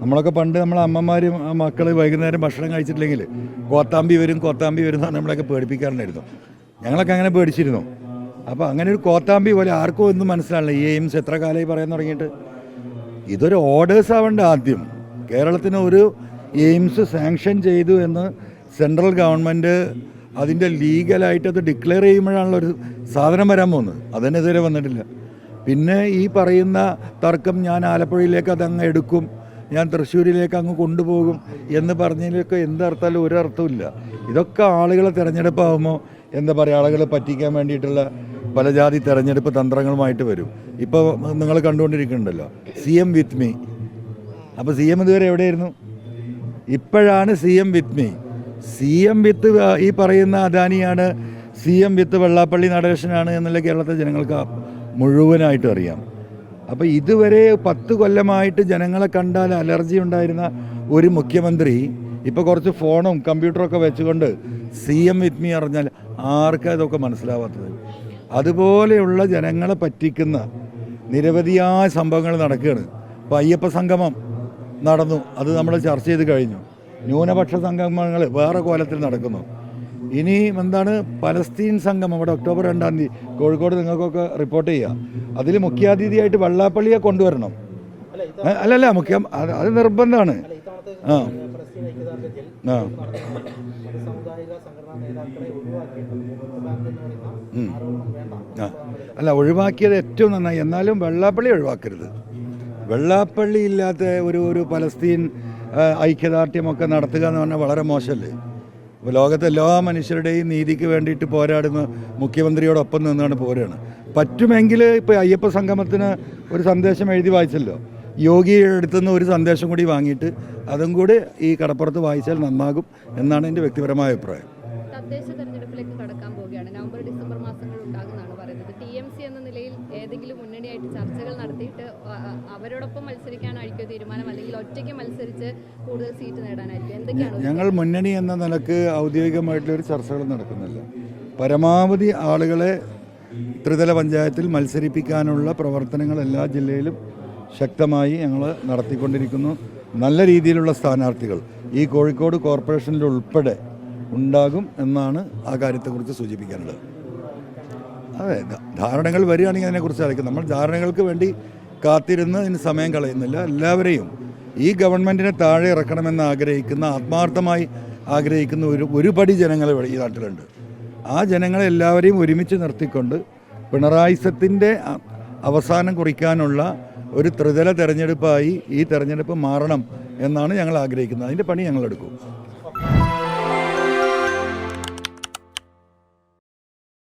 നമ്മളൊക്കെ പണ്ട് നമ്മളെ അമ്മമാരും മക്കൾ വൈകുന്നേരം ഭക്ഷണം കഴിച്ചിട്ടില്ലെങ്കിൽ കോത്താമ്പി വരും കോത്താമ്പി വരും എന്നാണ് നമ്മളെയൊക്കെ പേടിപ്പിക്കാറുണ്ടായിരുന്നു. ഞങ്ങളൊക്കെ അങ്ങനെ പേടിച്ചിരുന്നു. അപ്പോൾ അങ്ങനെ ഒരു കോത്താമ്പി പോലെ ആർക്കും ഒന്നും മനസ്സിലാവില്ല. ഈ എയിംസ് എത്ര കാലമായി പറയാൻ തുടങ്ങിയിട്ട്? ഇതൊരു ഓർഡേഴ്സ് ആവേണ്ട ആദ്യം. കേരളത്തിന് ഒരു എയിംസ് സാങ്ഷൻ ചെയ്തു എന്ന് സെൻട്രൽ ഗവൺമെന്റ് അതിന്റെ ലീഗലായിട്ട് അത് ഡിക്ലെയർ ചെയ്യുമ്പോഴാണല്ലോ ഒരു സാധനം വരാൻ പോകുന്നത്. അതിനെതിരെ വന്നിട്ടില്ല. പിന്നെ ഈ പറയുന്ന തർക്കം ഞാൻ ആലപ്പുഴയിലേക്ക് അതങ്ങ് എടുക്കും. ഞാൻ തൃശ്ശൂരിലേക്ക് അങ്ങ് കൊണ്ടുപോകും എന്ന് പറഞ്ഞതിലൊക്കെ എന്തർത്ഥമല്ല ഒരു അർത്ഥമില്ല ഇതൊക്കെ ആളുകളെ തിരഞ്ഞെടുപ്പാകുമ്പോൾ എന്താ പറയുക ആളുകളെ പറ്റിക്കാൻ വേണ്ടിയിട്ടുള്ള പല ജാതി തെരഞ്ഞെടുപ്പ് തന്ത്രങ്ങളുമായിട്ട് വരും. ഇപ്പോൾ നിങ്ങൾ കണ്ടുകൊണ്ടിരിക്കുന്നുണ്ടല്ലോ സി എം വിത്ത് മീ. അപ്പോൾ സി എം ഇതുവരെ എവിടെയായിരുന്നു? ഇപ്പോഴാണ് C M with me. C M with ഈ പറയുന്ന അദാനിയാണ് സി എം വിത്ത് വെള്ളാപ്പള്ളി നടേശനാണ് എന്നുള്ള കേരളത്തെ ജനങ്ങൾക്ക് മുഴുവനായിട്ടും അറിയാം. അപ്പോൾ ഇതുവരെ പത്ത് കൊല്ലമായിട്ട് ജനങ്ങളെ കണ്ടാൽ അലർജി ഉണ്ടായിരുന്ന ഒരു മുഖ്യമന്ത്രി ഇപ്പോൾ കുറച്ച് ഫോണും കമ്പ്യൂട്ടറൊക്കെ വെച്ചുകൊണ്ട് സി എം വിത്ത് മീ അറിഞ്ഞാൽ ആർക്കാ ഇതൊക്കെ മനസ്സിലാവാത്തത്? അതുപോലെയുള്ള ജനങ്ങളെ പറ്റിക്കുന്ന നിരവധിയായ സംഭവങ്ങൾ നടക്കുകയാണ്. ഇപ്പോൾ അയ്യപ്പ സംഗമം നടന്നു. അത് നമ്മൾ ചർച്ച ചെയ്ത് കഴിഞ്ഞു. ന്യൂനപക്ഷ സംഗമങ്ങൾ വേറെ കോലത്തിൽ നടക്കുന്നു. ഇനി എന്താണ് പലസ്തീൻ സംഘം അവിടെ ഒക്ടോബർ രണ്ടാം തീയതി കോഴിക്കോട് നിങ്ങൾക്കൊക്കെ റിപ്പോർട്ട് ചെയ്യുക അതിൽ മുഖ്യാതിഥിയായിട്ട് വെള്ളാപ്പള്ളിയെ കൊണ്ടുവരണം. അല്ലല്ല മുഖ്യ അത് നിർബന്ധമാണ്. ആ. ആ. അല്ല ഒഴിവാക്കിയത് ഏറ്റവും നന്നായി. എന്നാലും വെള്ളാപ്പള്ളി ഒഴിവാക്കരുത്. വെള്ളാപ്പള്ളി ഇല്ലാത്ത ഒരു ഒരു പലസ്തീൻ ഐക്യദാർഢ്യമൊക്കെ നടത്തുക എന്ന് പറഞ്ഞാൽ വളരെ മോശമല്ലേ? ലോകത്തെ എല്ലാ മനുഷ്യരുടെയും നീതിക്ക് വേണ്ടിയിട്ട് പോരാടുന്ന മുഖ്യമന്ത്രിയോടൊപ്പം നിന്നാണ് പോരാണ് പറ്റുമെങ്കിൽ ഇപ്പോൾ അയ്യപ്പ സംഗമത്തിന് ഒരു സന്ദേശം എഴുതി വായിച്ചല്ലോ. യോഗിയുടെ അടുത്തുനിന്ന് ഒരു സന്ദേശം കൂടി വാങ്ങിയിട്ട് അതും കൂടി ഈ കടപ്പുറത്ത് വായിച്ചാൽ നന്നാകും എന്നാണ് എന്റെ വ്യക്തിപരമായ അഭിപ്രായം. സി എന്ന നിലയിൽ ഏതെങ്കിലും മുന്നണിയായിട്ട് ചർച്ചകൾ നടത്തിയിട്ട് അവരോടൊപ്പം മത്സരിക്കാനായിരിക്കും തീരുമാനം അല്ലെങ്കിൽ ഒറ്റയ്ക്ക് മത്സരിച്ച് കൂടുതൽ സീറ്റ് നേടാനായിരിക്കും. എന്തൊക്കെയാണ് ഞങ്ങൾ മുന്നണി എന്ന നിലയ്ക്ക് ഔദ്യോഗികമായിട്ടുള്ള ഒരു ചർച്ചകൾ നടക്കുന്നില്ല. പരമാവധി ആളുകളെ ത്രിതല പഞ്ചായത്തിൽ മത്സരിപ്പിക്കാനുള്ള പ്രവർത്തനങ്ങൾ എല്ലാ ജില്ലയിലും ശക്തമായി ഞങ്ങൾ നടത്തിക്കൊണ്ടിരിക്കുന്നു. നല്ല രീതിയിലുള്ള സ്ഥാനാർത്ഥികൾ ഈ കോഴിക്കോട് കോർപ്പറേഷനിൽ ഉൾപ്പെടെ ഉണ്ടാകും എന്നാണ് ആ കാര്യത്തെക്കുറിച്ച് സൂചിപ്പിക്കാനുള്ളത്. അതെ ധാരണകൾ വരികയാണെങ്കിൽ അതിനെക്കുറിച്ച് അറിയിക്കും. നമ്മൾ ധാരണകൾക്ക് വേണ്ടി കാത്തിരുന്ന് ഇതിന് സമയം കളയുന്നില്ല. എല്ലാവരെയും ഈ ഗവൺമെന്റിനെ താഴെ ഇറക്കണമെന്ന് ആഗ്രഹിക്കുന്ന ആത്മാർത്ഥമായി ആഗ്രഹിക്കുന്ന ഒരു ഒരു പടി ജനങ്ങൾ ഈ നാട്ടിലുണ്ട്. ആ ജനങ്ങളെ എല്ലാവരെയും ഒരുമിച്ച് നിർത്തിക്കൊണ്ട് പിണറായിസത്തിന്റെ അവസാനം കുറിക്കാനുള്ള ഒരു ത്രിതല തെരഞ്ഞെടുപ്പായി ഈ തെരഞ്ഞെടുപ്പ് മാറണം എന്നാണ് ഞങ്ങൾ ആഗ്രഹിക്കുന്നത്. അതിന്റെ പണി ഞങ്ങൾ എടുക്കും